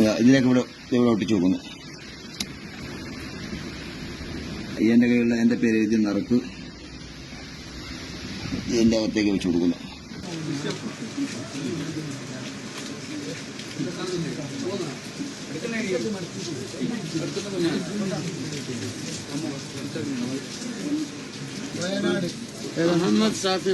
ഇതാ, ഇതിലേക്ക് ഇവിടെ ഇവിടെ ഒട്ടിച്ചു വെക്കുന്നു. എന്റെ കയ്യിലുള്ള എന്റെ പേര് എഴുതി നിറക്ക് ഇതിന്റെ അകത്തേക്ക് വെച്ച് കൊടുക്കുന്നു. സാഫി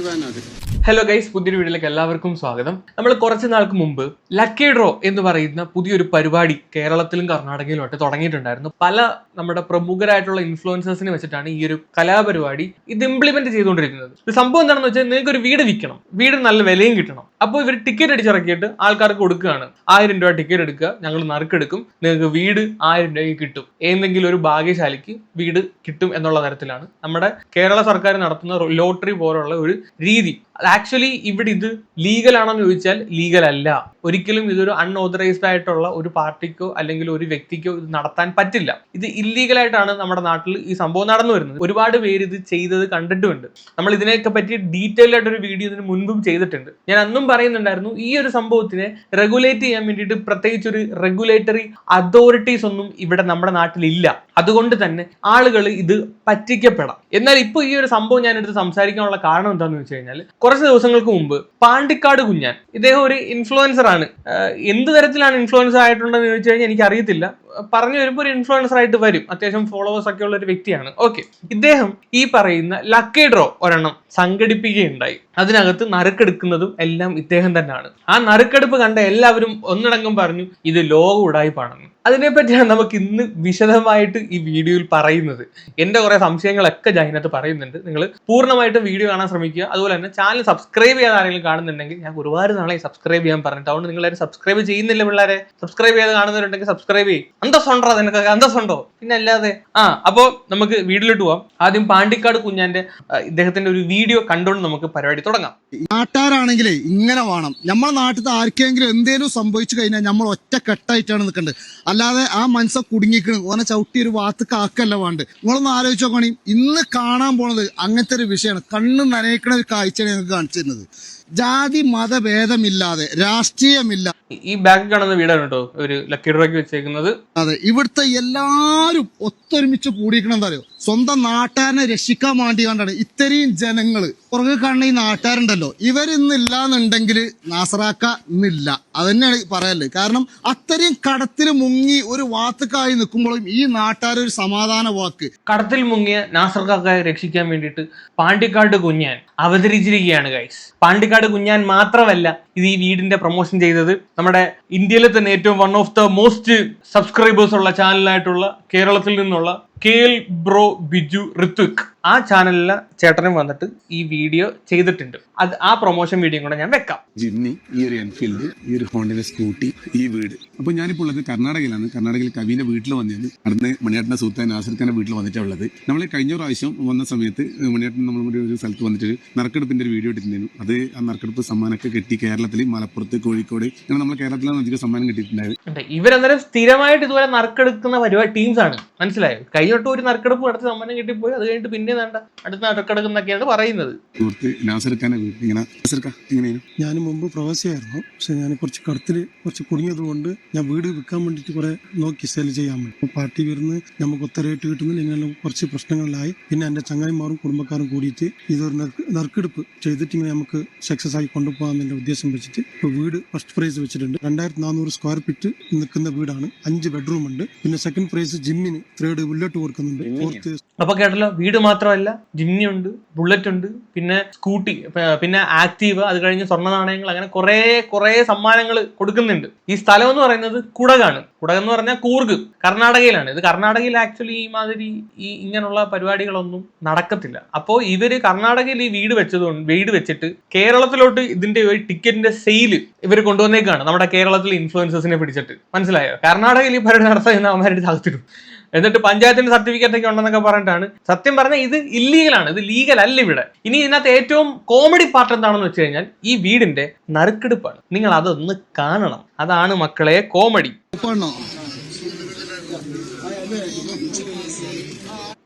ഹലോ ഗൈസ് പുതിയൊരു വീഡിയോയിലേക്ക് എല്ലാവർക്കും സ്വാഗതം. നമ്മൾ കുറച്ച് നാൾക്ക് മുമ്പ് ലക്കി ഡ്രോ എന്ന് പറയുന്ന പുതിയൊരു പരിപാടി കേരളത്തിലും കർണാടകയിലും ഒക്കെ തുടങ്ങിയിട്ടുണ്ടായിരുന്നു. പല നമ്മുടെ പ്രമുഖരായിട്ടുള്ള ഇൻഫ്ലുവൻസേഴ്സിനെ വെച്ചിട്ടാണ് ഈ ഒരു കലാപരിപാടി ഇത് ഇംപ്ലിമെന്റ് ചെയ്തുകൊണ്ടിരിക്കുന്നത്. ഇത് സംഭവം എന്താണെന്ന് വെച്ചാൽ നിങ്ങൾക്ക് ഒരു വീട് വിൽക്കണം. വീട് നല്ല വിലയും കിട്ടണം. അപ്പോൾ ഇവർ ടിക്കറ്റ് അടിച്ചിറക്കിയിട്ട് ആൾക്കാർക്ക് കൊടുക്കുകയാണ്. ആയിരം രൂപ ടിക്കറ്റ് എടുക്കുക ഞങ്ങൾ നറുക്കെടുക്കും. നിങ്ങൾക്ക് വീട് ആയിരം രൂപയ്ക്ക് കിട്ടും. ഏതെങ്കിലും ഒരു ഭാഗ്യശാലിക്ക് വീട് കിട്ടും എന്നുള്ള തരത്തിലാണ് നമ്മുടെ കേരള സർക്കാർ നടത്തുന്ന ലോ ലോട്ടറി പോലുള്ള ഒരു രീതി. ആക്ച്വലി ഇവിടെ ഇത് ലീഗൽ ആണെന്ന് ചോദിച്ചാൽ ലീഗൽ അല്ല. ഒരിക്കലും ഇതൊരു അൺഓതറൈസ്ഡ് ആയിട്ടുള്ള ഒരു പാർട്ടിക്കോ അല്ലെങ്കിൽ ഒരു വ്യക്തിക്കോ ഇത് നടത്താൻ പറ്റില്ല. ഇത് ഇല്ലീഗൽ ആയിട്ടാണ് നമ്മുടെ നാട്ടിൽ ഈ സംഭവം നടന്നു വരുന്നത്. ഒരുപാട് പേര് ഇത് ചെയ്തത് കണ്ടിട്ടുമുണ്ട്. നമ്മൾ ഇതിനെയൊക്കെ പറ്റി ഡീറ്റെയിൽ ആയിട്ട് ഒരു വീഡിയോ ഇതിന് മുൻപും ചെയ്തിട്ടുണ്ട്. ഞാൻ അന്നും പറയുന്നുണ്ടായിരുന്നു ഈ ഒരു സംഭവത്തിനെ റെഗുലേറ്റ് ചെയ്യാൻ വേണ്ടിയിട്ട് പ്രത്യേകിച്ച് ഒരു റെഗുലേറ്ററി അതോറിറ്റീസ് ഒന്നും ഇവിടെ നമ്മുടെ നാട്ടിലില്ല അതുകൊണ്ട് തന്നെ ആളുകൾ ഇത് പറ്റിക്കപ്പെടാം. എന്നാൽ ഇപ്പോൾ ഈ ഒരു സംഭവം ഞാൻ എടുത്ത് സംസാരിക്കാനുള്ള കാരണം എന്താണെന്ന് വെച്ച് കഴിഞ്ഞാൽ കുറച്ച് ദിവസങ്ങൾക്ക് മുമ്പ് പാണ്ടിക്കാട് കുഞ്ഞാൻ. ഇദ്ദേഹം ഒരു ഇൻഫ്ലുവൻസർ ആണ്. എന്ത് തരത്തിലാണ് ഇൻഫ്ലുവൻസർ ആയിട്ടുണ്ടെന്ന് ചോദിച്ചു കഴിഞ്ഞാൽ എനിക്ക് അറിയത്തില്ല പറഞ്ഞു വരുമ്പോൾ ഒരു ഇൻഫ്ലുവൻസർ ആയിട്ട് വരും. അത്യാവശ്യം ഫോളോവേഴ്സ് ഒക്കെ ഉള്ള ഒരു വ്യക്തിയാണ്. ഓക്കെ ഇദ്ദേഹം ഈ പറയുന്ന ലക്കി ഡ്രോ ഒരെണ്ണം. സംഘടിപ്പിക്കുകയുണ്ടായി. അതിനകത്ത് നറുക്കെടുക്കുന്നതും എല്ലാം ഇദ്ദേഹം തന്നെയാണ്. ആ നറുക്കെടുപ്പ് കണ്ട എല്ലാവരും ഒന്നടങ്കം പറഞ്ഞു ഇത് ലോക ഉടായ്പാണെന്ന് അതിനെപ്പറ്റിയാണ് നമുക്ക് ഇന്ന് വിശദമായിട്ട് ഈ വീഡിയോയിൽ പറയുന്നത്. എന്റെ കുറെ സംശയങ്ങളൊക്കെ ജൈനത്ത് പറയുന്നുണ്ട്. നിങ്ങൾ പൂർണമായിട്ട് വീഡിയോ കാണാൻ ശ്രമിക്കുക. അതുപോലെ തന്നെ ചാനൽ സബ്സ്ക്രൈബ് ചെയ്യാതെ ആരെങ്കിലും കാണുന്നുണ്ടെങ്കിൽ ഞാൻ ഒരുപാട് നാളെ സബ്സ്ക്രൈബ് ചെയ്യാൻ പറഞ്ഞിട്ട് അതുകൊണ്ട് നിങ്ങൾ സബ്സ്ക്രൈബ് ചെയ്യുന്നില്ല പിള്ളേരെ. സബ്സ്ക്രൈബ് ചെയ്ത് കാണുന്നവരുണ്ടെങ്കിൽ സബ്സ്ക്രൈബ് ചെയ്യും. അന്തസ്സുണ്ടോ നിനക്കൊക്കെ അന്തസ്സുണ്ടോ പിന്നെ അല്ലാതെ. ആ അപ്പോൾ നമുക്ക് വീഡിയോയിലോട്ട് പോവാം. ആദ്യം പാണ്ടിക്കാട് കുഞ്ഞാന്റെ ഇദ്ദേഹത്തിന്റെ ഒരു വീഡിയോ കണ്ടുകൊണ്ട് നമുക്ക് പരിപാടി തുടങ്ങാം. നാട്ടുകാരാണെങ്കിലേ ഇങ്ങനെ വേണം. നമ്മളെ നാട്ടിൽ ആർക്കെങ്കിലും എന്തേലും സംഭവിച്ചു കഴിഞ്ഞാൽ നമ്മൾ ഒറ്റ കെട്ടായിട്ടാണ് നിൽക്കേണ്ടത് അല്ലാതെ ആ മനസ്സ കുടുങ്ങിക്കണം. ഓനെ ചവിട്ടി ഒരു വാത്ത് കാക്കല്ല വേണ്ട. നിങ്ങളൊന്ന് ആലോചിച്ച് നോക്കണേ ഇന്ന് കാണാൻ പോണത് അങ്ങനത്തെ ഒരു വിഷയമാണ്. കണ്ണ് നനയിക്കണ ഒരു കാഴ്ചയാണ് ഞങ്ങൾക്ക് കാണിച്ചു തരുന്നത്. ജാതി മതഭേദമില്ലാതെ രാഷ്ട്രീയമില്ല ഈ- ബാങ്ക് ബാക്ക് കാണുന്ന വീടാണ് കേട്ടോ ഒരു ലക്കി ഡ്രോയ്ക്ക് വെച്ചേക്കുന്നത്. അതെ ഇവിടുത്തെ എല്ലാരും ഒത്തൊരുമിച്ച് കൂടിയിരിക്കണം എന്താ അറിയോ? സ്വന്തം നാട്ടുകാരനെ രക്ഷിക്കാൻ വേണ്ടി കണ്ടാണ് ഇത്രയും ജനങ്ങൾ. പുറകെ കാണുന്ന ഈ നാട്ടുകാരുണ്ടല്ലോ ഇവരിന്നില്ലാന്നുണ്ടെങ്കിൽ നാസറാക്ക ഇന്നില്ല. അത് തന്നെയാണ് പറയല്ലേ കാരണം അത്രയും കടത്തിൽ മുങ്ങി ഒരു വാത്തുക്കായി നിൽക്കുമ്പോഴും ഈ നാട്ടുകാർ ഒരു സമാധാന വാക്ക്. കടത്തിൽ മുങ്ങിയ നാസർ രക്ഷിക്കാൻ വേണ്ടിയിട്ട് പാണ്ടിക്കാട് കുഞ്ഞാൻ അവതരിച്ചിരിക്കുകയാണ് ഗൈസ് പാണ്ടിക്കാട് കുഞ്ഞാൻ മാത്രമല്ല ഇത് ഈ വീടിന്റെ പ്രൊമോഷൻ ചെയ്തത്. നമ്മുടെ ഇന്ത്യയിലെ തന്നെ ഏറ്റവും one of the most subscribers ഉള്ള ചാനലായിട്ടുള്ള കേരളത്തിൽ നിന്നുള്ള K L bro Biju Rithvik. ആ ചാനലിലെ ചേട്ടനും വന്നിട്ട് ഈ വീഡിയോ ചെയ്തിട്ടുണ്ട്. അത് ആ പ്രൊമോഷൻ വീഡിയോ കൂടെ ഞാൻ വെക്കാം. ജിമ്മി ഈ ഒരു എൻഫീൽഡ് ഈ ഒരു ഹോണ്ടിന്റെ സ്കൂട്ടി ഈ വീട്. അപ്പൊ ഞാനിപ്പോൾ ഉള്ളത് കർണാടകയിലാണ്. കർണാടകയിൽ കവിന്റെ വീട്ടിൽ വന്നത് അടുത്ത് മണിയാട്ടന്റെ സുഹൃത്തായ നാസിർ വീട്ടിൽ വന്നിട്ടുള്ളത് ഉള്ളത്. നമ്മൾ കഴിഞ്ഞ പ്രാവശ്യം വന്ന സമയത്ത് മണിയാട്ടൻ നമ്മൾ ഒരു സ്ഥലത്ത് വന്നിട്ട് നറുക്കെടുപ്പിന്റെ ഒരു വീഡിയോ ഇട്ടിട്ടുണ്ടായിരുന്നു. അത് ആ നറുക്കെടുപ്പ് സമ്മാനമൊക്കെ കിട്ടി കേരളത്തിൽ മലപ്പുറത്ത് കോഴിക്കോട് അങ്ങനെ നമ്മൾ കേരളത്തിലാണ് അധികം സമ്മാനം കിട്ടിയിട്ടുണ്ടായത് ഇവരെന്തായാലും ഇവരന്നേരം സ്ഥിരമായിട്ട് ഇതുപോലെ നറുക്കെടുക്കുന്ന പരിപാടി ടീംസ് ആണ്. മനസ്സിലായോ? കഴിഞ്ഞിട്ട് ഒരു നറുക്കെടുപ്പ് നടത്തി സമ്മാനം കിട്ടിപ്പോയി. അത് കഴിഞ്ഞിട്ട് പിന്നെ വേണ്ട. അടുത്ത നറുക്കെടുക്കുന്നൊക്കെയാണ് പറയുന്നത്. ഞാൻ മുമ്പ് പ്രവാസിയായിരുന്നു. പക്ഷെ ഞാൻ കുറച്ച് കടത്തിൽ കുറച്ച് കുടുങ്ങിയത് കൊണ്ട് ഞാൻ വീട് വിൽക്കാൻ വേണ്ടിയിട്ട് കുറെ നോക്കി സെൽ ചെയ്യാൻ വേണ്ടി. പാർട്ടി വരുന്ന് നമുക്ക് ഒത്ത റേറ്റ് കിട്ടുന്നില്ല. ഇങ്ങനെ കുറച്ച് പ്രശ്നങ്ങളിലായി. പിന്നെ എന്റെ ചങ്ങായിമാരും കുടുംബക്കാരും കൂടിയിട്ട് ഇതൊരു നറുക്ക് നറുക്കെടുപ്പ് ചെയ്തിട്ട് ഇങ്ങനെ നമുക്ക് സക്സസ് ആയി കൊണ്ടുപോകാമെന്നുള്ള ഉദ്ദേശം വെച്ചിട്ട് ഇപ്പൊ വീട് ഫസ്റ്റ് പ്രൈസ് വെച്ചിട്ടുണ്ട്. രണ്ടായിരത്തി നാനൂറ് സ്ക്വയർ ഫീറ്റ് നിൽക്കുന്ന വീടാണ്. അഞ്ച് ബെഡ്റൂം ഉണ്ട്. പിന്നെ സെക്കൻഡ് പ്രൈസ് ജിമ്മിന് ത്രേഡ് ബുള്ളറ്റ് കൊടുക്കുന്നുണ്ട്. ഫോർത്ത് അപ്പൊ കേട്ടല്ലോ വീട് മാത്രമല്ല ജിമ്മി ഉണ്ട് ബുള്ളറ്റ് ഉണ്ട് പിന്നെ സ്കൂട്ടി പിന്നെ ആക്റ്റീവ് അത് കഴിഞ്ഞ് സ്വർണ നാണയങ്ങൾ അങ്ങനെ കുറെ കുറെ സമ്മാനങ്ങൾ കൊടുക്കുന്നുണ്ട്. ഈ സ്ഥലം എന്ന് പറയുന്നത് കുടകാണ്. കുടക എന്ന് പറഞ്ഞാൽ കൂർഗ് കർണാടകയിലാണ്. ഇത് കർണാടകയിൽ ആക്ച്വലി ഈ മാതിരി ഈ ഇങ്ങനെയുള്ള പരിപാടികളൊന്നും നടക്കത്തില്ല. അപ്പോൾ ഇവർ കർണാടകയിൽ ഈ വീട് വെച്ചതുകൊണ്ട് വീട് വെച്ചിട്ട് കേരളത്തിലോട്ട് ഇതിന്റെ ഒരു ടിക്കറ്റിന്റെ സെയിൽ ഇവർ കൊണ്ടുവന്നേക്കാണ്. നമ്മുടെ കേരളത്തിലെ ഇൻഫ്ലുവൻസേഴ്സിനെ പിടിച്ചിട്ട്. മനസ്സിലായോ? കർണാടകയിൽ ഈ പരിപാടി നടത്താൻ അവന്മാരുടെ തകർത്തിടും എന്നിട്ട് പഞ്ചായത്തിന്റെ സർട്ടിഫിക്കറ്റ് ഒക്കെ ഉണ്ടെന്നൊക്കെ പറഞ്ഞിട്ടാണ്. സത്യം പറഞ്ഞാൽ ഇത് ഇല്ലീഗലാണ് ഇത് ലീഗൽ അല്ല ഇവിടെ. ഇനി ഇതിനകത്ത് ഏറ്റവും കോമഡി പാർട്ട് എന്താണെന്ന് വെച്ച് കഴിഞ്ഞാൽ ഈ വീടിന്റെ നറുക്കെടുപ്പാണ്. നിങ്ങൾ അതൊന്ന് കാണണം. അതാണ് മക്കളെ കോമഡി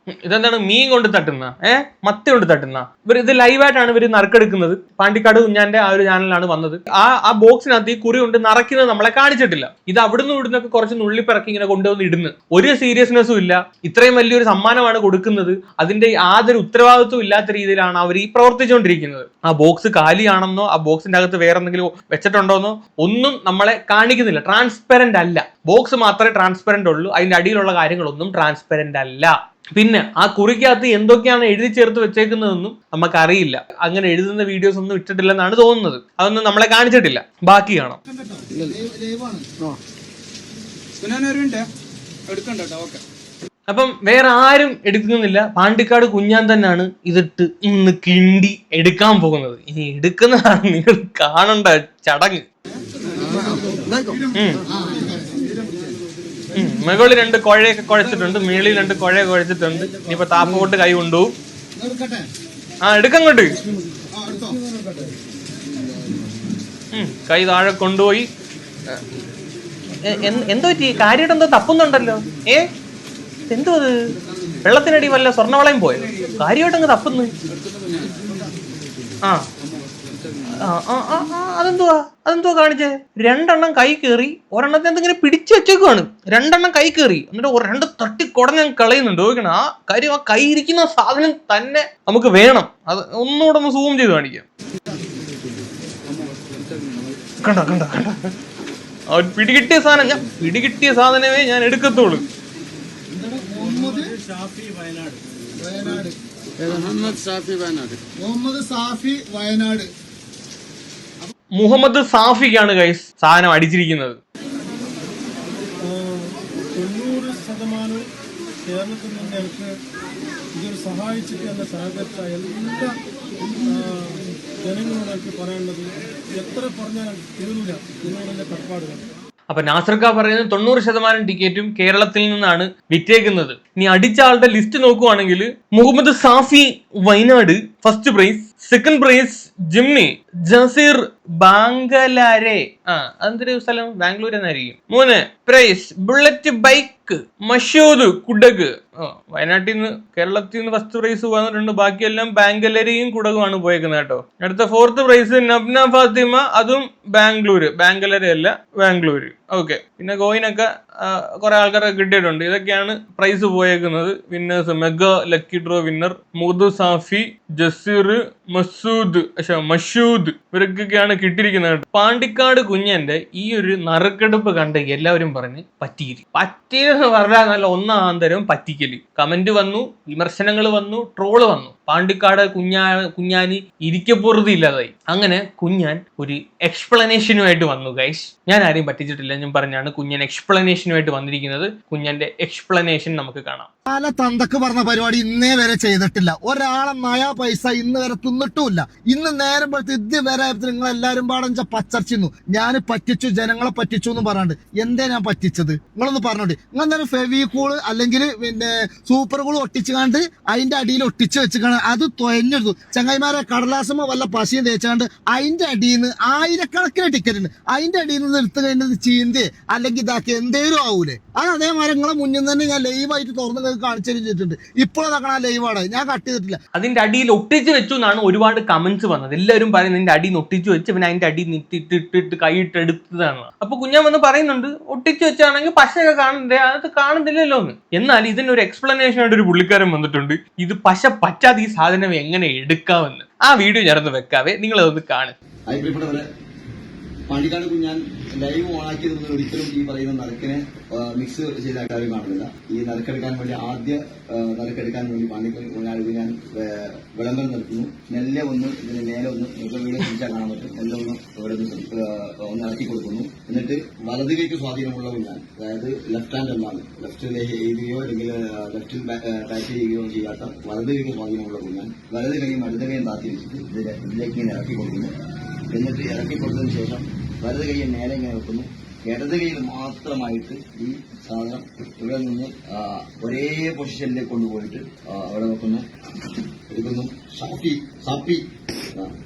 ഇതെന്താണ് മീൻ കൊണ്ട് തട്ടുന്ന? ഏ? മത്തി കൊണ്ട് തട്ടുന്ന. ഇവർ ഇത് ലൈവായിട്ടാണ് ഇവർ നറുക്കെടുക്കുന്നത്. പാണ്ടിക്കാട് കുഞ്ഞാന്റെ ആ ഒരു ചാനലിലാണ് വന്നത്. ആ ആ ബോക്സിനകത്ത് ഈ കുറി കൊണ്ട് നിറയ്ക്കുന്നത് നമ്മളെ കാണിച്ചിട്ടില്ല. ഇത് അവിടുന്ന് ഇവിടുന്നൊക്കെ കുറച്ച് നുള്ളിപ്പിറക്കി ഇങ്ങനെ കൊണ്ടുവന്ന് ഇടുന്നു. ഒരു സീരിയസ്നെസ്സും ഇല്ല. ഇത്രയും വലിയൊരു സമ്മാനമാണ് കൊടുക്കുന്നത്. അതിന്റെ യാതൊരു ഉത്തരവാദിത്വം ഇല്ലാത്ത രീതിയിലാണ് അവർ ഈ പ്രവർത്തിച്ചുകൊണ്ടിരിക്കുന്നത്. ആ ബോക്സ് കാലിയാണെന്നോ ആ ബോക്സിന്റെ അകത്ത് വേറെ എന്തെങ്കിലും വെച്ചിട്ടുണ്ടോന്നോ ഒന്നും നമ്മളെ കാണിക്കുന്നില്ല. ട്രാൻസ്പെറന്റ് അല്ല. ബോക്സ് മാത്രമേ ട്രാൻസ്പെറന്റ് ഉള്ളൂ. അതിന്റെ അടിയിലുള്ള കാര്യങ്ങളൊന്നും ട്രാൻസ്പെറന്റ് അല്ല. പിന്നെ ആ കുറിക്കകത്ത് എന്തൊക്കെയാണ് എഴുതി ചേർത്ത് വെച്ചേക്കുന്നതെന്നും നമുക്കറിയില്ല. അങ്ങനെ എഴുതുന്ന വീഡിയോസ് ഒന്നും ഇട്ടിട്ടില്ലെന്നാണ് തോന്നുന്നത്. അതൊന്നും നമ്മളെ കാണിച്ചിട്ടില്ല. ബാക്കി കാണാം. അപ്പം വേറെ ആരും എടുക്കുന്നില്ല. പാണ്ടിക്കാട് കുഞ്ഞാൻ തന്നെയാണ് ഇതിട്ട് ഇന്ന് കിണ്ടി എടുക്കാൻ പോകുന്നത്. ഇനി എടുക്കുന്നതാണ് നിങ്ങൾ കാണണ്ട ചടങ്ങ്. മുകളിൽ രണ്ട് കുഴയൊക്കെ കുഴച്ചിട്ടുണ്ട് മേളിൽ രണ്ട് കുഴ കുഴച്ചിട്ടുണ്ട്. ഇനിയിപ്പോ താപ്പോട്ട് കൈ കൊണ്ടു ആ എടുക്കങ്ങോട്ട്. കൈ താഴെ കൊണ്ടുപോയി. എന്തോ പറ്റി? കാര്യമായിട്ട് എന്തോ തപ്പുന്നുണ്ടല്ലോ. ഏ? എന്തോ അത്? വെള്ളത്തിനടി വല്ല സ്വർണവളയും പോയോ? കാര്യമായിട്ട് അങ്ങ് തപ്പുന്നു. ആ, അതെന്തുവാ? അതെന്തുവാ കാണിച്ചേ? രണ്ടെണ്ണം കൈ കയറി ഒരെണ്ണത്തെ എന്തെങ്കിലും പിടിച്ചു വെച്ചേക്കുവാണ്. രണ്ടെണ്ണം കൈ കയറി എന്നിട്ട് രണ്ട് തട്ടി കുടഞ്ഞ് കളയുന്നുണ്ട്. നോക്കണം ആ കാര്യം ആ കൈ ഇരിക്കുന്ന സാധനം തന്നെ നമുക്ക് വേണം. അത് ഒന്നുകൂടെ ഒന്ന് സൂം ചെയ്ത് കാണിക്കാം. കണ്ട കണ്ട കണ്ട? അവൻ പിടികിട്ടിയ സാധനം ഞാൻ പിടികിട്ടിയ സാധനമേ ഞാൻ എടുക്കത്തുള്ളൂ. മുഹമ്മദ് സാഫി വയനാട്. മുഹമ്മദ് സാഫി വയനാട്. മുഹമ്മദ് സാഫിക്കാണ് ഗൈസ് സാധനം അടിച്ചിരിക്കുന്നത്. തൊണ്ണൂറ് ശതമാനം കേരളത്തിൽ നിന്ന് എനിക്ക് ഇതൊരു സഹായിച്ചിട്ട് എന്നെ സഹകരിച്ച എല്ലാ ആ, ജനങ്ങളോട് എനിക്ക് പറയാനുള്ളത് എത്ര പറഞ്ഞാൽ കടപ്പാടുകൾ. അപ്പൊ നാസർക്ക പറയുന്നത് തൊണ്ണൂറ് ശതമാനം ടിക്കറ്റും കേരളത്തിൽ നിന്നാണ് വിറ്റേക്കുന്നത്. ഇനി അടിച്ച ആളുടെ ലിസ്റ്റ് നോക്കുവാണെങ്കിൽ Muhammad Safi Wayanad first prize second prize Jimny Jaseer ബാങ്കലാരെ ആ അതെന്തൊരു സ്ഥലം? ബാംഗ്ലൂർ എന്നായിരിക്കും മൂന്ന് prize bullet bike Mashood Kodagu. വയനാട്ടിൽ നിന്ന് കേരളത്തിൽ നിന്ന് ഫസ്റ്റ് പ്രൈസ് വന്നിട്ടുണ്ട്. ബാക്കിയെല്ലാം ബാംഗലരെയും കുടകുമാണ് പോയേക്കുന്നത് കേട്ടോ. അടുത്ത ഫോർത്ത് പ്രൈസ് നബ്ന ഫാത്തിമ അതും ബാംഗ്ലൂര്. ബാംഗലരി അല്ല ബാംഗ്ലൂര്. ഓക്കെ പിന്നെ കോയിനൊക്കെ കുറെ ആൾക്കാരൊക്കെ കിട്ടിയിട്ടുണ്ട്. ഇതൊക്കെയാണ് prize പോയേക്കുന്നത്. Winners mega lucky draw winner മുദു Safi Jaseer Masood പക്ഷെ മഷൂദ് ഇവർക്കൊക്കെയാണ് കിട്ടിയിരിക്കുന്നത് പാണ്ടിക്കാട് കുഞ്ഞന്റെ ഈ ഒരു നറുക്കെടുപ്പ് കണ്ട് എല്ലാവരും പറഞ്ഞ് പറ്റിയിരി. പറ്റിയെന്ന് പറഞ്ഞാൽ നല്ല ഒന്നാന്തരം പറ്റിക്കൽ. കമന്റ് വന്നു വിമർശനങ്ങൾ വന്നു ട്രോൾ വന്നു. പാണ്ടിക്കാട് കുഞ്ഞാ കുഞ്ഞാന് ഇരിക്കപ്പുറതി ഇല്ലാതായി അങ്ങനെ കുഞ്ഞാൻ ഒരു എക്സ്പ്ലനേഷനുമായിട്ട് വന്നു ഗൈസ് ഞാൻ ആരെയും പറ്റിച്ചിട്ടില്ല ഞാൻ പറഞ്ഞാണ് കുഞ്ഞൻ എക്സ്പ്ലനേഷനുമായിട്ട് വന്നിരിക്കുന്നത്. കുഞ്ഞന്റെ എക്സ്പ്ലനേഷൻ നമുക്ക് കാണാം. പല തന്തക്ക് പറഞ്ഞ പരിപാടി ഇന്നേ വരെ ചെയ്തിട്ടില്ല. ഒരാളെ നയാ പൈസ ഇന്ന് വരെ തിന്നിട്ടുമില്ല. ഇന്ന് നേരം പോലത്തെ ഇത് വരെ നിങ്ങൾ എല്ലാരും പാടം പച്ചർച്ചിന്നു. ഞാൻ പറ്റിച്ചു ജനങ്ങളെ പറ്റിച്ചു എന്ന് പറയാണ്ട് എന്തേ ഞാൻ പറ്റിച്ചത്? നിങ്ങളൊന്ന് പറഞ്ഞോട്ടെ. നിങ്ങൾ എന്തായാലും ഫെവിക്കൂൾ അല്ലെങ്കിൽ പിന്നെ സൂപ്പർ കൂൾ ഒട്ടിച്ചുകാണ്ട് അതിന്റെ അടിയിൽ ഒട്ടിച്ച് വെച്ചുകാണ് അത് തൊയഞ്ഞെടുത്തു ചങ്ങായിമാരെ കടലാസമോ വല്ല പശയും തേച്ചാണ്ട് അതിന്റെ അടിയിൽ നിന്ന് ആയിരക്കണക്കിന് ടിക്കറ്റ് ഉണ്ട്. അതിന്റെ അടിയിൽ നിന്ന് എടുത്തു കഴിഞ്ഞത് ചീന്തേ അല്ലെങ്കിൽ ഇതാക്കി എന്തേലും ആവൂലേ. അത് അതേമാതിരി നിങ്ങളെ മുന്നിൽ തന്നെ ഞാൻ ലൈവായിട്ട് തുറന്ന് കാണിച്ചു തരുന്നിട്ടുണ്ട് ഇപ്പോൾ ഇതാക്കണ ലൈവാണ് ഞാൻ കട്ട് ചെയ്തിട്ടില്ല. അതിന്റെ അടിയിൽ ഒട്ടിച്ച് വെച്ചു എന്നാണ് ഒരുപാട് കമന്റ്സ് വന്നത്. എല്ലാവരും പറയുന്നത് എന്റെ അടിയിൽ ഒട്ടിച്ചു വെച്ച് പിന്നെ അതിന്റെ അടി നിട്ടിട്ടിട്ട് കൈയിട്ട് എടുത്തതാണ് അപ്പൊ കുഞ്ഞാൻ വന്ന് പറയുന്നുണ്ട് ഒട്ടിച്ചു വെച്ചാണെങ്കിൽ പശയൊക്കെ കാണണ്ടേ അത് കാണുന്നില്ലല്ലോ എന്ന് എന്നാൽ ഇതിനൊരു എക്സ്പ്ലനേഷൻ ആയിട്ട് ഒരു പുള്ളിക്കാരൻ വന്നിട്ടുണ്ട്. ഇത് പശ പറ്റാതെ ഈ സാധനം എങ്ങനെ എടുക്കാമെന്ന് ആ വീഡിയോ ഞാനൊന്ന് വെക്കാവേ നിങ്ങളതൊന്ന് കാണും പാണ്ടിക്കാട് കുഞ്ഞാൻ ലൈവ് ഓണാക്കിയത് മുതൽ ഒരിക്കലും ഈ പറയുന്ന നറുക്കിനെ മിക്സ് ചെയ്ത ആൾക്കാരും കാണുന്നില്ല. ഈ നറുക്കെടുക്കാൻ വേണ്ടി ആദ്യ നറുക്കെടുക്കാൻ വേണ്ടി പാണ്ടിക്കാട് കുഞ്ഞാട് കുഞ്ഞാൻ വിളംബരം നടത്തുന്നു. നെല്ലെ ഒന്ന് ഇതിന് നേരെ ഒന്ന് വീഡിയോ തിരിച്ചാൽ കാണാൻ പറ്റും. നെല്ലെ ഒന്ന് ഇവിടെ ഒന്ന് ഇറക്കി കൊടുക്കുന്നു. എന്നിട്ട് വലത് കൈക്ക് സ്വാധീനമുള്ള കുഞ്ഞാൻ അതായത് ലെഫ്റ്റ് ഹാൻഡ് എന്നാണ്. ലെഫ്റ്റിൽ എഴുതുകയോ അല്ലെങ്കിൽ ലെഫ്റ്റിൽ ടാച്ച് ചെയ്യുകയോ ചെയ്യാത്ത വലത് കൈക്ക് സ്വാധീനമുള്ള കുഞ്ഞാൻ വലത് കൈയും അടുത്ത കൈയും താത്തി വെച്ചിട്ട് ഇതിലെ ഇതിലേക്ക് ഇറക്കി കൊടുക്കുന്നു. എന്നിട്ട് ഇറക്കി കൊടുത്തതിന് ശേഷം വലത് കൈ നേരെ ഇങ്ങനെ വെക്കുന്നു. ഇടത് കൈയിൽ മാത്രമായിട്ട് ഈ സാധനം ഇവിടെ നിന്ന് ഒരേ പൊസിഷനിലേക്ക് കൊണ്ടുപോയിട്ട് അവിടെ വെക്കുന്നു. എടുക്കുന്നു. സാപ്പി സാപ്പി.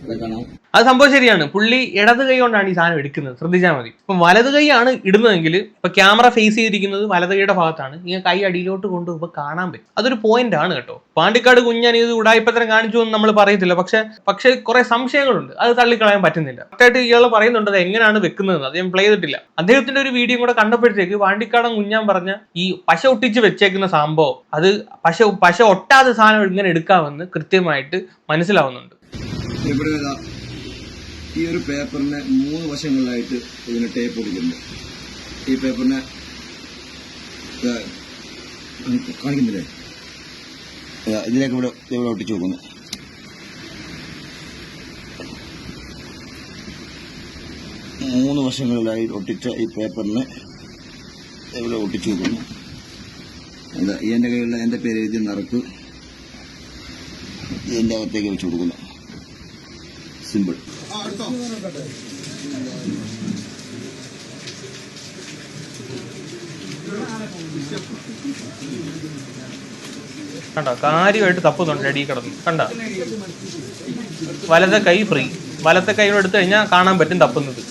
ഇവിടെ കാണാം. അത് സംഭവം ശരിയാണ്. പുള്ളി ഇടത് കൈ കൊണ്ടാണ് ഈ സാധനം എടുക്കുന്നത്. ശ്രദ്ധിച്ചാൽ മതി. ഇപ്പൊ വലത് കൈയാണ് ഇടുന്നതെങ്കിൽ ഇപ്പൊ ക്യാമറ ഫേസ് ചെയ്തിരിക്കുന്നത് വലത് കൈയുടെ ഭാഗത്താണ്. ഇങ്ങനെ കൈ അടിയിലോട്ട് കൊണ്ടുപോകുമ്പോൾ കാണാൻ പറ്റും. അതൊരു പോയിന്റ് ആണ് കേട്ടോ. പാണ്ടിക്കാട് കുഞ്ഞാൻ ഇത് ഉടായിപ്പത്രം കാണിച്ചു എന്ന് നമ്മൾ പറയത്തില്ല. പക്ഷെ പക്ഷെ കുറെ സംശയങ്ങളുണ്ട്. അത് തള്ളിക്കളയാൻ പറ്റുന്നില്ല. കറക്റ്റായിട്ട് ഇയാൾ പറയുന്നുണ്ട് അത് എങ്ങനെയാണ് വെക്കുന്നത് അത് ഞാൻ പ്ലേ ചെയ്തിട്ടില്ല. അദ്ദേഹത്തിന്റെ ഒരു വീഡിയോ കൂടെ കണ്ടപ്പോഴത്തേക്ക് പാണ്ടിക്കാടൻ കുഞ്ഞാൻ പറഞ്ഞ ഈ പശ ഒട്ടിച്ച് വെച്ചേക്കുന്ന സംഭവം അത് പശ പശ ഒട്ടാതെ സാധനം ഇങ്ങനെ എടുക്കാമെന്ന് കൃത്യമായിട്ട് മനസ്സിലാവുന്നുണ്ട്. ഈ ഒരു പേപ്പറിനെ മൂന്ന് വശങ്ങളിലായിട്ട് ഇതിന് ടേപ്പ് കൊടുക്കുന്നുണ്ട് ഈ പേപ്പറിനെ കാണിക്കുന്നില്ലേ? ഇതാ, ഇതിലേക്ക് ഇവിടെ ഇവിടെ ഒട്ടിച്ചു നോക്കുന്നു മൂന്ന് വശങ്ങളിലായി ഒട്ടിച്ച ഈ പേപ്പറിന് ഇവിടെ ഒട്ടിച്ചു എന്താ ഈ എന്റെ കയ്യിലുള്ള എന്റെ പേര് എഴുതി നിറക്ക് ഇതിന്റെ അകത്തേക്ക് വെച്ച് കൊടുക്കുന്നു. സിമ്പിൾ കണ്ടോ? കാര്യമായിട്ട് തപ്പുന്നുണ്ട് അടി കിടന്നു. കണ്ട? വലത്തെ കൈ ഫ്രീ വലത്തെ കൈ എടുത്തു കഴിഞ്ഞാൽ കാണാൻ പറ്റും തപ്പുന്നത്.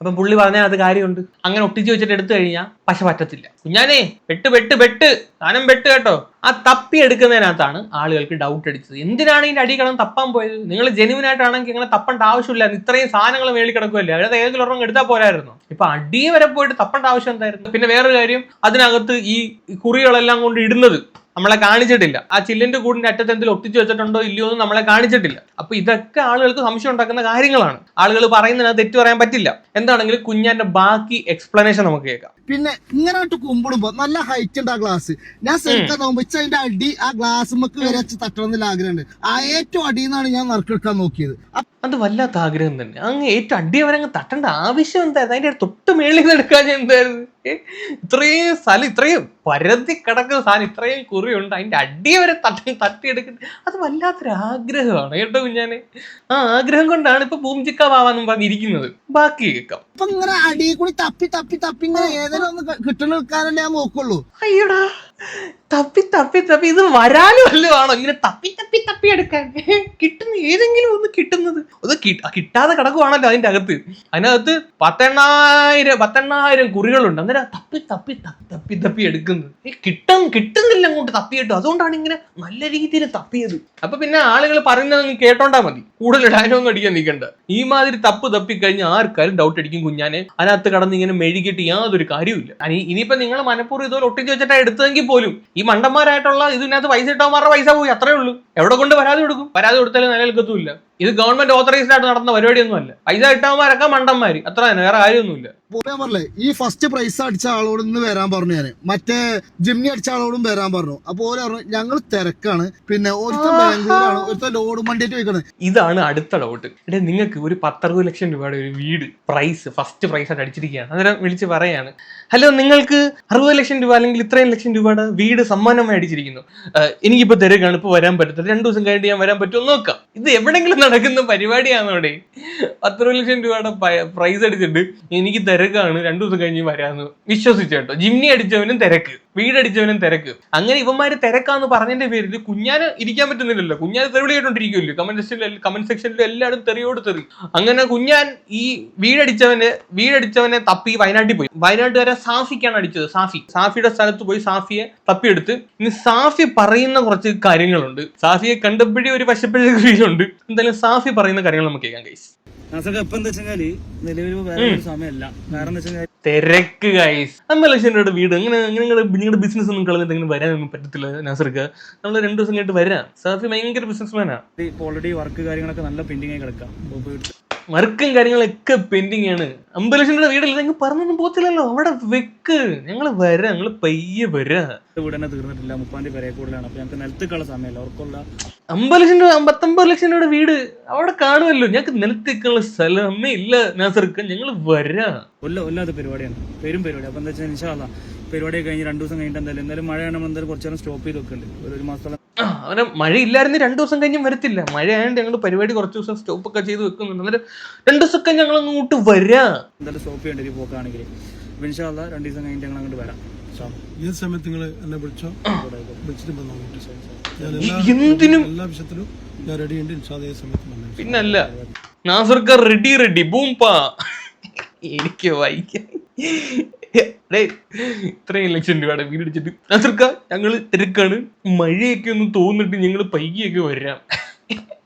അപ്പം പുള്ളി പറഞ്ഞാൽ അത് കാര്യമുണ്ട്. അങ്ങനെ ഒട്ടിച്ച് വെച്ചിട്ട് എടുത്തു കഴിഞ്ഞാൽ പശ പറ്റത്തില്ല. കുഞ്ഞാനേ വെട്ട് വെട്ട് വെട്ട് സാധനം വെട്ട് കേട്ടോ. ആ തപ്പി എടുക്കുന്നതിനകത്താണ് ആളുകൾക്ക് ഡൗട്ട് അടിച്ചത്. എന്തിനാണ് ഇതിന്റെ അടി കിടന്ന് തപ്പാൻ പോയത്? നിങ്ങൾ ജെനുവിനായിട്ടാണെങ്കിൽ ഇങ്ങനെ തപ്പേണ്ട ആവശ്യമില്ല ഇത്രയും സാധനങ്ങൾ മേളിൽ കിടക്കുമല്ലേ അതായത് ഏതെങ്കിലും ഒരെണ്ണം എടുത്താൽ പോരായിരുന്നു. ഇപ്പൊ അടി വരെ പോയിട്ട് തപ്പേണ്ട ആവശ്യം എന്തായിരുന്നു? പിന്നെ വേറൊരു കാര്യം അതിനകത്ത് ഈ കുറികളെല്ലാം കൊണ്ട് ഇടുന്നത്. നമ്മളെ കാണിച്ചിട്ടില്ല. ആ ചില്ലിന്റെ കൂടിന്റെ അറ്റത്ത് എന്തെങ്കിലും ഒട്ടിച്ചു വെച്ചിട്ടുണ്ടോ ഇല്ലയോ എന്ന് നമ്മളെ കാണിച്ചിട്ടില്ല. അപ്പൊ ഇതൊക്കെ ആളുകൾക്ക് സംശയം ഉണ്ടാക്കുന്ന കാര്യങ്ങളാണ്. ആളുകൾ പറയുന്നതിനകത്ത് തെറ്റു പറയാൻ പറ്റില്ല. എന്താണെങ്കിലും കുഞ്ഞാന്റെ ബാക്കി എക്സ്പ്ലനേഷൻ നമുക്ക് കേൾക്കാം. പിന്നെ ഇങ്ങനെ കുമ്പിടുമ്പോ നല്ല ഹൈറ്റ് ഉണ്ട് ആ ഗ്ലാസ് ഞാൻ സെൽക്കാൻ നോക്കുമ്പോ ഇച്ച അതിന്റെ അടി ആ ഗ്ലാസ് മക്ക് വരെ വെച്ച് തട്ടണം ആഗ്രഹമുണ്ട്. ആ ഏറ്റവും അടിയെന്നാണ് ഞാൻ നറുക്കെടുക്കാൻ നോക്കിയത്. അത് വല്ലാത്ത ആഗ്രഹം തന്നെ. അങ്ങ് ഏറ്റവും അടി അവരങ്ങ് തട്ടേണ്ട. ആവശ്യം എന്തായിരുന്നു? അതിന്റെ തൊട്ട് മേളിൽ നിന്ന് എടുക്കാൻ എന്തായിരുന്നു? ഏ? ഇത്രയും സ്ഥലം ഇത്രയും പരതി കിടക്കുന്ന സാധനം ഇത്രയും കുറിയുണ്ട്. അതിന്റെ അടി വരെ തട്ടി തട്ടിയെടുക്കുന്നത് അത് വല്ലാത്തൊരു ആഗ്രഹമാണ്. കേട്ടോ കുഞ്ഞാനെ? ആ ആഗ്രഹം കൊണ്ടാണ് ഇപ്പൊ ഭൂമിച്ചിക്കാവാന്നും പറഞ്ഞിരിക്കുന്നത്. ബാക്കി കേൾക്കാം. അപ്പൊ ഇങ്ങനെ അടിയിൽ കൂടി തപ്പി തപ്പി തപ്പി ഇങ്ങനെ ഏതെങ്കിലും ഒന്ന് കിട്ടുന്ന നിൽക്കാനല്ലേ ഞാൻ നോക്കുള്ളൂ. അയ്യടാ. തപ്പി തപ്പി തപ്പി. ഇത് വരാലും വല്ലതും ആണോ ഇങ്ങനെ തപ്പി തപ്പി തപ്പി എടുക്കാൻ. കിട്ടുന്ന ഏതെങ്കിലും ഒന്ന് കിട്ടുന്നത്. അത് കിട്ടാതെ കിടക്കുവാണല്ലോ അതിന്റെ അകത്ത്. അതിനകത്ത് പത്തെണ്ണായിരം പത്തെണ്ണായിരം കുറികളുണ്ട്. അന്നേരം തപ്പി തപ്പി തപ്പി തപ്പി തപ്പി എടുക്കുന്നത്. കിട്ടും കിട്ടുന്നില്ല അങ്ങോട്ട് തപ്പിയിട്ടു. അതുകൊണ്ടാണ് ഇങ്ങനെ നല്ല രീതിയിൽ തപ്പിയത്. അപ്പൊ പിന്നെ ആളുകൾ പറയുന്നത് കേട്ടോണ്ടാ മതി. കൂടുതൽ ഡയലോഗ് അടിക്കാൻ നിൽക്കണ്ട. ഈ മാതിരി തപ്പ് തപ്പി കഴിഞ്ഞാൽ ആർക്കാരും ഡൗട്ട് അടിക്കും കുഞ്ഞാനെ. അതിനകത്ത് കടന്ന് ഇങ്ങനെ മെഴുകിയിട്ട് യാതൊരു കാര്യമില്ല ഇനിയിപ്പോ നിങ്ങൾ മനഃപൂർവം ഇതുപോലെ ഒട്ടിച്ച് വെച്ചിട്ടാണ് എടുത്തതെങ്കിൽ പോലും ഈ മണ്ടന്മാരായിട്ടുള്ള ഇതിനകത്ത് പൈസ ഇട്ടവന്മാരുടെ പൈസ പോയി അത്രേ ഉള്ളൂ. എവിടെ കൊണ്ട് പരാതി കൊടുക്കും? പരാതി കൊടുത്താലും നിലനിൽക്കത്തുമില്ല. ഇത് ഗവൺമെന്റ് ഓതറൈസ്ഡ് ആയിട്ട് നടന്ന പരിപാടിയൊന്നുമല്ല. പൈസ ഇട്ടവന്മാരൊക്കെ മണ്ടന്മാര്. അത്ര തന്നെ വേറെ കാര്യമൊന്നുമില്ല. പറഞ്ഞേ ഈ ഫസ്റ്റ് പ്രൈസ് അടിച്ച ആളോട് ഇന്ന് വരാൻ പറഞ്ഞു ഞാൻ മറ്റേ ജിംനി അടിച്ച ആളോടും വരാൻ പറഞ്ഞു. അപ്പൊ ഓരോ പറഞ്ഞു ഞങ്ങൾ തിരക്കാണ്. പിന്നെ ബാംഗ്ലൂരാണ് ലോഡ് വണ്ടിയായിട്ട് പോയിക്കാണ്. ഇതാണ് അടുത്ത ഡൗട്ട് ഇവിടെ നിങ്ങൾക്ക് ഒരു പത്തറുപത് ലക്ഷം രൂപയുടെ ഒരു വീട് പ്രൈസ് ഫസ്റ്റ് പ്രൈസ് ആയിട്ട് അടിച്ചിരിക്കുകയാണ്. അന്നേരം വിളിച്ച് പറയാണ് ഹലോ നിങ്ങൾക്ക് അറുപത് ലക്ഷം രൂപ അല്ലെങ്കിൽ ഇത്രയും ലക്ഷം രൂപയുടെ വീട് സമ്മാനമായി അടിച്ചിരിക്കുന്നു. എനിക്കിപ്പോ തിരക്കാണ് ഇപ്പൊ വരാൻ പറ്റത്തില്ല. രണ്ടു ദിവസം കഴിഞ്ഞിട്ട് ഞാൻ വരാൻ പറ്റുമോ നോക്കാം. ഇത് എവിടെങ്കിലും നടക്കുന്ന പരിപാടിയാണ് അവിടെ. പത്ര ലക്ഷം രൂപയുടെ പ്രൈസ് അടിച്ചിട്ട് എനിക്ക് തിരക്കാണ്. രണ്ടു ദിവസം കഴിഞ്ഞ് വരാന്ന് വിശ്വസിച്ചു കേട്ടോ. ജിമ്മി അടിച്ചവനും തിരക്ക്. വീടടിച്ചവനും തിരക്ക്. അങ്ങനെ ഇവന്മാര് തിരക്കാന്ന് പറഞ്ഞതിന്റെ പേരിൽ കുഞ്ഞാന് ഇരിക്കാൻ പറ്റുന്നില്ലല്ലോ. കുഞ്ഞാന് തെറിവിളിയായിട്ടോണ്ടിരിക്കുമല്ലോ കമന്റ് സെക്ഷനിൽ കമന്റ് സെക്ഷനിൽ എല്ലാവരും തെറിയോട് തെറി. അങ്ങനെ കുഞ്ഞാൻ ഈ വീടടിച്ചവനെ വീടടിച്ചവനെ തപ്പി വയനാട്ടിൽ പോയി. വയനാട്ടുകാരെ സാഫിക്കാണ് അടിച്ചത് സാഫി. സാഫിയുടെ സ്ഥലത്ത് പോയി സാഫിയെ തപ്പിയെടുത്ത് ഇനി സാഫി പറയുന്ന കുറച്ച് കാര്യങ്ങളുണ്ട്. സാഫിയെ കണ്ടപ്പോഴേ ഒരു വശപ്പെടുത്തുണ്ട് എന്തായാലും സാഫി പറയുന്ന കാര്യങ്ങൾ നമുക്ക് കേൾക്കാം കൈസ് ഇപ്പൊ എന്താ നിലവിൽ വേറെ സമയമല്ല. കാരണം എന്താ വെച്ചാൽ തിരക്ക് ഗൈസ് അന്നല്ല ലക്ഷം വീട്. അങ്ങനെ അങ്ങനെ നിങ്ങളുടെ നിങ്ങളുടെ ബിസിനസ് ഒന്നും കളഞ്ഞിട്ട് അങ്ങനെ വരാനൊന്നും പറ്റത്തില്ല നാസർക്ക്. നമ്മൾ രണ്ട് ദിവസം കഴിഞ്ഞിട്ട് വരാം. സാഫി ഭയങ്കര ബിസിനസ്മാനാ ഇപ്പൊ ഓൾറെഡി വർക്ക് കാര്യങ്ങളൊക്കെ നല്ല പെൻഡിങ് ആയി കിടക്കാം. വർക്കും കാര്യങ്ങളൊക്കെ പെൻഡിങ് ആണ്. അമ്പത് ലക്ഷം രൂപ വീടില്ല? നിങ്ങൾ പറഞ്ഞൊന്നും പോകത്തില്ലല്ലോ. അവിടെ വെക്ക്. ഞങ്ങൾ വരാം. ഞങ്ങൾ പയ്യെ വരാം. വീട് തന്നെ തീർന്നിട്ടില്ല. മുപ്പാന്റെ പേരെ കൂടുതലാണ് അപ്പൊ ഞങ്ങൾക്ക് നിലത്തേക്കുള്ള സമയമല്ല. അവർക്കുള്ള അമ്പത് ലക്ഷം രൂപ അമ്പത്തൊമ്പത് ലക്ഷം രൂപയുടെ വീട് അവിടെ കാണുമല്ലോ. ഞങ്ങൾക്ക് നിലത്തേക്കുള്ള സ്ഥലമേ ഇല്ല നാസർക്ക്. ഞങ്ങൾ വരാം. ഒല്ല ഒല്ലാത്ത പരിപാടിയാണ്. പേരും പരിപാടി. അപ്പൊ എന്താ വെച്ചാൽ ഇൻഷാല്ല പരിപാടി കഴിഞ്ഞ് രണ്ടു ദിവസം കഴിഞ്ഞിട്ട് എന്തായാലും എന്തായാലും മഴയാണ് നമ്മൾ എന്തായാലും കുറച്ചു നേരം സ്റ്റോപ്പ് ചെയ്ത് വെക്കുന്നുണ്ട് ഒരു ഒരു മാസത്തോളം. അവന് മഴ മഴയില്ലായിരുന്നു രണ്ടു ദിവസം കഴിഞ്ഞും വരത്തില്ല. മഴ ആയതുകൊണ്ട് ഞങ്ങൾ പരിപാടി കുറച്ച് ദിവസം സ്റ്റോപ്പ് ഒക്കെ ചെയ്ത് വെക്കുന്നുണ്ട് അന്നേരം രണ്ടു ദിവസം ഒക്കെ ഞങ്ങൾ അങ്ങോട്ട് വരാം. എന്തായാലും സ്റ്റോപ്പ് ചെയ്യേണ്ട ഒരു പോക്കാണെങ്കിൽ ഇൻഷാല്ല രണ്ടു ദിവസം കഴിഞ്ഞിട്ട് ഞങ്ങൾ അങ്ങോട്ട് വരാം. ഈ സമയത്ത് നിങ്ങൾ എന്നെ വിളിച്ചോ? വിളിച്ചിട്ട്. എന്തിനും എല്ലാ വിഷയത്തിലും ഞാൻ റെഡി ഉണ്ട്. ഇൻഷാദ് ഏത് സമയത്ത് പിന്നല്ല നാസർക്കാർ റെഡി റെഡി ബൂംപാ. എനിക്ക് വൈകി. ഇത്രയും ലക്ഷം രൂപയുടെ വീട് അടിച്ചിട്ട് നാസർക്ക ഞങ്ങൾ തിരക്കാണ്. മഴയൊക്കെ ഒന്ന് തോന്നിട്ട് ഞങ്ങൾ പൈകിയൊക്കെ വരാം.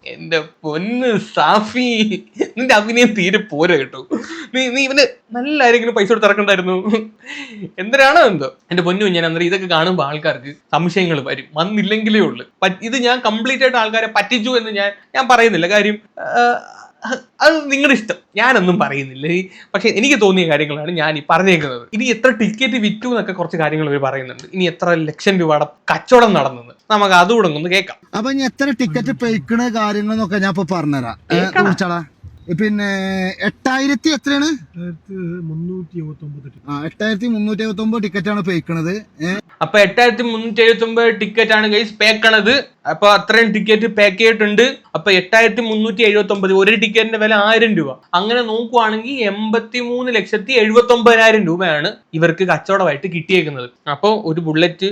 എന്റെ പൊന്ന് സാഫി. നിന്റെ അഭിനയം തീരെ പോരാ കേട്ടോ. നീ നീ ഇവന് നല്ല ആരെങ്കിലും പൈസ കൊടുത്ത് ഇറക്കണ്ടായിരുന്നു? എന്തിനാണോ എന്തോ? എന്റെ പൊന്നു ഞാൻ അന്നേരം ഇതൊക്കെ കാണുമ്പോൾ ആൾക്കാർക്ക് സംശയങ്ങൾ വരും. വന്നില്ലെങ്കിലേ ഉള്ളൂ. ഇത് ഞാൻ കംപ്ലീറ്റ് ആയിട്ട് ആൾക്കാരെ പറ്റിച്ചു എന്ന് ഞാൻ ഞാൻ പറയുന്നില്ല. കാര്യം അത് നിങ്ങളുടെ ഇഷ്ടം. ഞാനൊന്നും പറയുന്നില്ല. പക്ഷേ എനിക്ക് തോന്നിയ കാര്യങ്ങളാണ് ഞാൻ ഈ പറഞ്ഞേക്കുന്നത്. ഇനി എത്ര ടിക്കറ്റ് വിറ്റു എന്നൊക്കെ കുറച്ച് കാര്യങ്ങൾ ഇവർ പറയുന്നുണ്ട്. ഇനി എത്ര ലക്ഷം രൂപയുടെ കച്ചവടം നടന്നത്. നമുക്ക് അതുകൂടെ ഒന്ന് കേൾക്കാം. അപ്പൊ ഇനി എത്ര ടിക്കറ്റ് പേക്കണ കാര്യങ്ങൾ എന്നൊക്കെ ഞാൻ ഇപ്പൊ പറഞ്ഞുതരാം. പിന്നെ എട്ടായിരത്തി എത്രയാണ്? എട്ടായിരത്തി മുന്നൂറ്റി എഴുപത്തി ഒമ്പത് ടിക്കറ്റ് ആണ് പേക്കണത് അപ്പൊ എട്ടായിരത്തി മുന്നൂറ്റി എഴുപത്തി ഒമ്പത് ടിക്കറ്റ് ആണ് ഗൈസ് പേക്കണത് അപ്പൊ അത്രയും ടിക്കറ്റ് പാക്ക് ചെയ്തിട്ടുണ്ട്. അപ്പൊ എട്ടായിരത്തി മുന്നൂറ്റി എഴുപത്തി ഒമ്പത് ഒരു ടിക്കറ്റിന്റെ വില ആയിരം രൂപ. അങ്ങനെ നോക്കുവാണെങ്കിൽ എൺപത്തി മൂന്ന് ലക്ഷത്തി എഴുപത്തി ഒമ്പതിനായിരം രൂപയാണ് ഇവർക്ക് കച്ചവടമായിട്ട് കിട്ടിയേക്കുന്നത്. അപ്പോൾ ഒരു ബുള്ളറ്റ്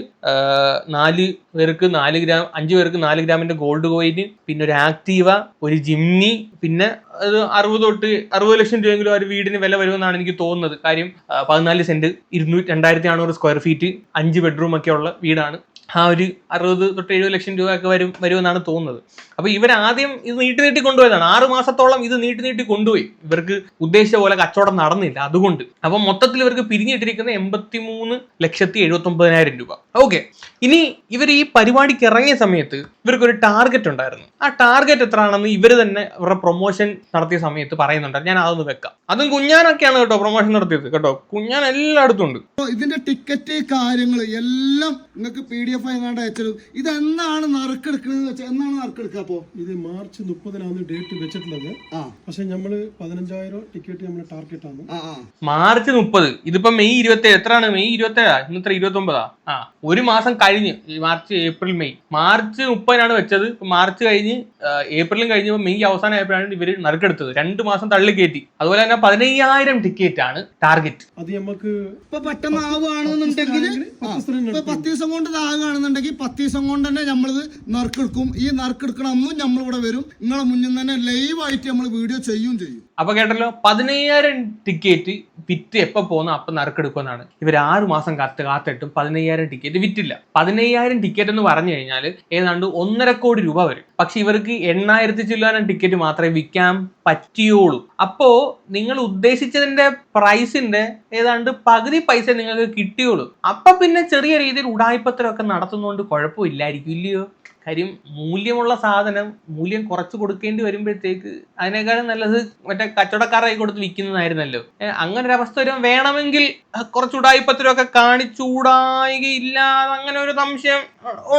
നാല് പേർക്ക് നാല് ഗ്രാം അഞ്ച് പേർക്ക് നാല് ഗ്രാമിന്റെ ഗോൾഡ് കോയിന് പിന്നെ ഒരു ആക്റ്റീവ ഒരു ജിംനി പിന്നെ അത് അറുപത് തൊട്ട് അറുപത് ലക്ഷം രൂപയെങ്കിലും ഒരു വീടിന് വില വരുമെന്നാണ് എനിക്ക് തോന്നുന്നത്. കാര്യം പതിനാല് സെന്റ് ഇരുന്നൂറ്റി രണ്ടായിരത്തി നാനൂറ് സ്ക്വയർ ഫീറ്റ് അഞ്ച് ബെഡ്റൂം ഒക്കെ ഉള്ള വീടാണ് ആ ഒരു അറുപത് തൊട്ട് എഴുപത് ലക്ഷം രൂപ ഒക്കെ വരും വരുമെന്നാണ് തോന്നുന്നത്. അപ്പൊ ഇവർ ആദ്യം ഇത് നീട്ടി നീട്ടി കൊണ്ടുപോയതാണ്. ആറ് മാസത്തോളം ഇത് നീട്ടി നീട്ടി കൊണ്ടുപോയി. ഇവർക്ക് ഉദ്ദേശിച്ച പോലെ കച്ചവടം നടന്നില്ല അതുകൊണ്ട്. അപ്പൊ മൊത്തത്തിൽ ഇവർക്ക് പിരിഞ്ഞിട്ടിരിക്കുന്ന എൺപത്തി മൂന്ന് ലക്ഷത്തി എഴുപത്തി ഒമ്പതിനായിരം രൂപ. ഓക്കെ. ഇനി ഇവർ ഈ പരിപാടിക്ക് ഇറങ്ങിയ സമയത്ത് ഇവർക്ക് ഒരു ടാർഗറ്റ് ഉണ്ടായിരുന്നു. ആ ടാർഗറ്റ് എത്രയാണെന്ന് ഇവർ തന്നെ അവരുടെ പ്രൊമോഷൻ നടത്തിയ സമയത്ത് പറയുന്നുണ്ട്. ഞാൻ അതൊന്ന് വെക്കാം. അതും കുഞ്ഞാനൊക്കെയാണ് കേട്ടോ പ്രൊമോഷൻ നടത്തിയത്. കേട്ടോ കുഞ്ഞാൻ എല്ലായിടത്തും ഉണ്ട്. ഇതിന്റെ ടിക്കറ്റ് കാര്യങ്ങൾ എല്ലാം നിങ്ങൾക്ക് പി ഡി എഫ് എങ്ങാണ്ട് അയച്ചത്. ഇത് എന്നാണ് നറുക്കെടുക്കുന്നത് വെച്ചാൽ എന്നാണ് നറുക്കെടുക്കുക അപ്പോ? ഇത് മാർച്ച് മുപ്പതിനാണ് ഡേറ്റ് വെച്ചിട്ടുള്ളത്. ആ. പക്ഷെ നമ്മൾ പതിനഞ്ചായിരം ടിക്കറ്റ് നമ്മൾ ടാർഗറ്റ് ആണ് ആ ആ. മാർച്ച് മുപ്പത്. ഇതിപ്പോ മെയ് ഇരുപത്തി എത്രയാണ്? മെയ് ഇരുപത്തി ഏഴാ ഇന്നത്ര ഇരുപത്തി ഒമ്പതാ ആ. ഒരു മാസം കഴിഞ്ഞ്. ഈ മാർച്ച് ഏപ്രിൽ മെയ്. മാർച്ച് മുപ്പതിനാണ് വെച്ചത്. ഇപ്പൊ മാർച്ച് കഴിഞ്ഞ് ആ, ഏപ്രിലും കഴിഞ്ഞ് മെയ് അവസാനം ആയപ്പോഴാണ് ഇവർ നറുക്കെടുത്തത്. രണ്ട് മാസം തള്ളി കയറ്റി അതുപോലെ തന്നെ പതിനയ്യായിരം ടിക്കറ്റ് ആണ് ടാർഗറ്റ്. അത് നമുക്ക് ഇപ്പൊ പെട്ടെന്ന് ആവുകയാണെന്നുണ്ടെങ്കിൽ പത്ത് ദിവസം ഇപ്പൊ പത്ത് ദിവസം കൊണ്ട് ഇതാകുകയാണെന്നുണ്ടെങ്കിൽ പത്ത് ദിവസം കൊണ്ട് തന്നെ നമ്മളിത് നറുക്കെടുക്കും. ഈ നറുക്കെടുക്കണം അന്നും നമ്മളിവിടെ വരും. നിങ്ങളെ മുന്നിൽ തന്നെ ലൈവായിട്ട് നമ്മൾ വീഡിയോ ചെയ്യും ചെയ്യും. അപ്പൊ കേട്ടല്ലോ പതിനയ്യായിരം ടിക്കറ്റ് വിറ്റ് എപ്പോ പോകുന്ന അപ്പൊ നറുക്കെടുക്കുമെന്നാണ്. ഇവർ ആറു മാസം കാത്ത് കാത്തിട്ടും പതിനയ്യായിരം ടിക്കറ്റ് വിറ്റില്ല. പതിനയ്യായിരം ടിക്കറ്റ് എന്ന് പറഞ്ഞു കഴിഞ്ഞാൽ ഏതാണ്ട് ഒന്നര കോടി രൂപ വരും. പക്ഷെ ഇവർക്ക് എണ്ണായിരത്തി ചില്ലാനം ടിക്കറ്റ് മാത്രമേ വിൽക്കാൻ പറ്റിയുള്ളൂ അപ്പോ നിങ്ങൾ ഉദ്ദേശിച്ചതിന്റെ പ്രൈസിന്റെ ഏതാണ്ട് പകുതി പൈസ നിങ്ങൾക്ക് കിട്ടിയുള്ളൂ അപ്പൊ പിന്നെ ചെറിയ രീതിയിൽ ഉടായ്പത്തരമൊക്കെ നടത്തുന്നതുകൊണ്ട് കുഴപ്പമില്ലായിരിക്കും ഇല്ലയോ? കാര്യം മൂല്യമുള്ള സാധനം മൂല്യം കുറച്ച് കൊടുക്കേണ്ടി വരുമ്പോഴത്തേക്ക് അതിനേക്കാളും നല്ലത് മറ്റേ കച്ചവടക്കാരായി കൊടുത്ത് വിൽക്കുന്നതായിരുന്നല്ലോ. അങ്ങനെ ഒരു അവസ്ഥ വരും. വേണമെങ്കിൽ അഹ് കുറച്ച് ഉടായിപ്പത്തിലൊക്കെ കാണിച്ചൂടായികയില്ലാതെ അങ്ങനെ ഒരു സംശയം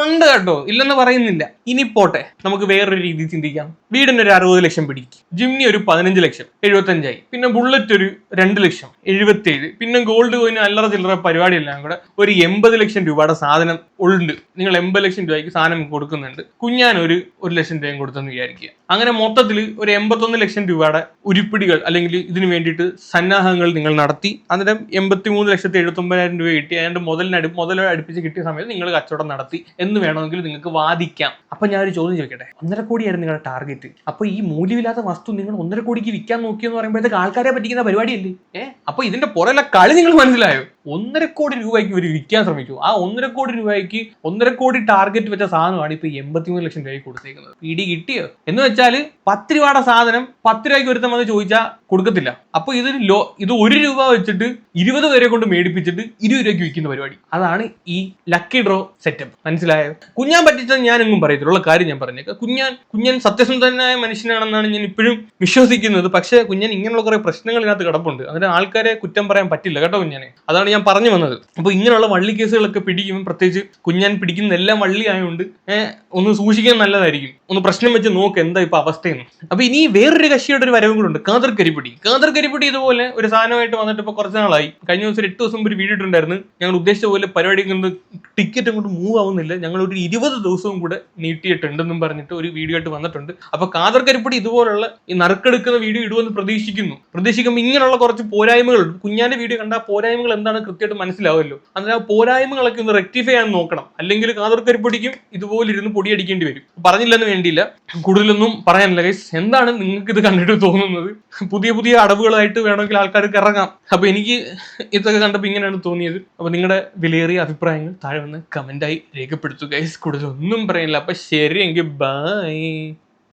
ഉണ്ട് കേട്ടോ. ഇല്ലെന്ന് പറയുന്നില്ല. ഇനി പോട്ടെ. നമുക്ക് വേറൊരു രീതി ചിന്തിക്കാം. വീടിന് ഒരു അറുപത് ലക്ഷം പിടിക്കും. ജിംനി ഒരു പതിനഞ്ച് ലക്ഷം എഴുപത്തഞ്ചായി. പിന്നെ ബുള്ളറ്റ് ഒരു രണ്ട് ലക്ഷം എഴുപത്തേഴ്. പിന്നെ ഗോൾഡ് കോയിന് അല്ലറ ചില്ലറ പരിപാടിയെല്ലാം കൂടെ ഒരു എൺപത് ലക്ഷം രൂപയുടെ സാധനം ഉണ്ട് നിങ്ങൾ എൺപത് ലക്ഷം രൂപയ്ക്ക് സാധനം കൊടുക്കുന്നുണ്ട്. കുഞ്ഞാൻ ഒരു ഒരു ലക്ഷം രൂപയും കൊടുത്തെന്ന് വിചാരിക്കുക. അങ്ങനെ മൊത്തത്തിൽ ഒരു എൺപത്തൊന്ന് ലക്ഷം രൂപയുടെ ഉരുപ്പിടികൾ അല്ലെങ്കിൽ ഇതിനു വേണ്ടിയിട്ട് സന്നാഹങ്ങൾ നിങ്ങൾ നടത്തി. അന്നേരം എൺപത്തി മൂന്ന് ലക്ഷത്തി എഴുപത്തി ഒമ്പതിനായിരം രൂപ കിട്ടി. അതിന്റെ മുതലിനടി മുതൽ അടുപ്പിച്ച് കിട്ടിയ സമയത്ത് നിങ്ങൾ കച്ചവടം നടത്തി എന്ന് വേണമെങ്കിൽ നിങ്ങൾക്ക് വാദിക്കാം. അപ്പൊ ഞാൻ ഒരു ചോദ്യം ചോദിക്കട്ടെ? ഒന്നര കോടിയായിരുന്നു നിങ്ങളുടെ ടാർഗറ്റ്. അപ്പൊ ഈ മൂല്യമില്ലാത്ത വസ്തു നിങ്ങൾ ഒന്നര കോടിക്ക് വിൽക്കാൻ നോക്കിയെന്ന് പറയുമ്പോഴത്തേക്ക് ആൾക്കാരെ പറ്റിക്കുന്ന പരിപാടിയല്ലേ? ഏഹ് അപ്പൊ ഇതിന്റെ പുറകിലെ കളി നിങ്ങൾ മനസ്സിലായോ? ഒന്നര കോടി രൂപയ്ക്ക് ഇവർ വിൽക്കാൻ ശ്രമിച്ചു. ആ ഒന്നര കോടി രൂപയ്ക്ക് ഒന്നര കോടി ടാർഗറ്റ് വെച്ച സാധനമാണ് ഇപ്പൊ എൺപത്തിമൂന്ന് ലക്ഷം രൂപയ്ക്ക് കൊടുത്തേക്കുന്നത്. പി ഡി കിട്ടിയോ? എന്ന് വെച്ചാൽ പത്ത് രൂപയുടെ സാധനം പത്ത് രൂപയ്ക്ക് ഒരുത്തം വന്ന് ചോദിച്ചാൽ കൊടുക്കത്തില്ല. അപ്പൊ ഇത് ലോ ഇത് ഒരു രൂപ വെച്ചിട്ട് ഇരുപത് പേരെ കൊണ്ട് മേടിപ്പിച്ചിട്ട് ഇരുപത് രൂപയ്ക്ക് വിൽക്കുന്ന പരിപാടി. അതാണ് ഈ ലക്കി ഡ്രോ സെറ്റപ്പ്. മനസ്സിലായോ? കുഞ്ഞാൻ പറ്റിച്ചത് ഞാൻ എങ്ങും പറയത്തില്ല. കാര്യം ഞാൻ പറഞ്ഞേക്കാം. കുഞ്ഞാൻ കുഞ്ഞൻ സത്യസന്ധനായ മനുഷ്യനാണെന്നാണ് ഞാൻ ഇപ്പോഴും വിശ്വസിക്കുന്നത്. പക്ഷേ കുഞ്ഞൻ ഇങ്ങനെയുള്ള കുറെ പ്രശ്നങ്ങൾ ഇതിനകത്ത് കിടപ്പുണ്ട്. അതിന് ആൾക്കാരെ കുറ്റം പറയാൻ പറ്റില്ല കേട്ടോ കുഞ്ഞനെ. അതാണ് ഞാൻ പറഞ്ഞു വന്നത്. അപ്പൊ ഇങ്ങനെയുള്ള വള്ളി കേസുകളൊക്കെ പിടിക്കുമ്പോൾ പ്രത്യേകിച്ച് കുഞ്ഞാൻ പിടിക്കുന്ന എല്ലാം വള്ളി ആയതുകൊണ്ട് ഏഹ് ഒന്ന് സൂക്ഷിക്കാൻ നല്ലതായിരിക്കും. ഒന്ന് പ്രശ്നം വെച്ച് നോക്ക് എന്താ ഇപ്പൊ അവസ്ഥയെന്ന്. അപ്പൊ ഇനി വേറൊരു കക്ഷിയുടെ ഒരു വരവും കൂടെ ഉണ്ട്. കാതർ കരിപ്പിടി കാതർ കരിപ്പിടി ഇതുപോലെ ഒരു സാധനമായിട്ട് വന്നിട്ട് ഇപ്പൊ കുറച്ച് നാളായി. കഴിഞ്ഞ ദിവസം എട്ട് ദിവസം ഒരു വീഡിയോ ഇട്ടുണ്ടായിരുന്നു ഞങ്ങൾ ഉദ്ദേശിച്ച പോലെ പരിപാടി ടിക്കറ്റ് അങ്ങോട്ട് മൂവ് ആവുന്നില്ല. ഞങ്ങൾ ഒരു ഇരുപത് ദിവസവും കൂടെ നീട്ടിയിട്ടുണ്ടെന്നും പറഞ്ഞിട്ട് ഒരു വീഡിയോ ആയിട്ട് വന്നിട്ടുണ്ട്. അപ്പൊ കാതർ കരിപ്പിടി ഇതുപോലുള്ള ഈ നറുക്കെടുക്കുന്ന വീഡിയോ ഇടുമെന്ന് പ്രതീക്ഷിക്കുന്നു. പ്രതീക്ഷിക്കുമ്പോൾ ഇങ്ങനെയുള്ള കുറച്ച് പോരായ്മകളുണ്ട് കുഞ്ഞാന്റെ വീഡിയോ കണ്ട ആ പോരായ്മകൾ എന്താണ് കൃത്യമായിട്ട് മനസ്സിലാവുമല്ലോ അതിന് ആ പോരായ്മകളൊക്കെ ഒന്ന് റെക്ടിഫൈ ചെയ്യാൻ നോക്കണം. അല്ലെങ്കിൽ കാതർ കരിപ്പിടിക്കും ഇതുപോലെ ഇരുന്ന് പൊടിയടിക്കേണ്ടി വരും. പറഞ്ഞില്ലെന്ന് വേണ്ടിയില്ല. കൂടുതലൊന്നും പറയാനില്ല ഗൈസ് എന്താണ് നിങ്ങൾക്ക് ഇത് കണ്ടിട്ട് തോന്നുന്നത്? പുതിയ പുതിയ അടവുകളായിട്ട് വേണമെങ്കിൽ ആൾക്കാർക്ക് ഇറങ്ങാം. അപ്പൊ എനിക്ക് ഇതൊക്കെ കണ്ടപ്പോൾ ഇങ്ങനെയാണ് തോന്നിയത്. അപ്പൊ നിങ്ങളുടെ വിലയേറിയ അഭിപ്രായങ്ങൾ താഴെ വന്ന് കമന്റായി രേഖപ്പെടുത്തുക ഗൈസ് കൂടുതലൊന്നും പറയാനില്ല. അപ്പൊ ശരി എങ്കിൽ ബൈ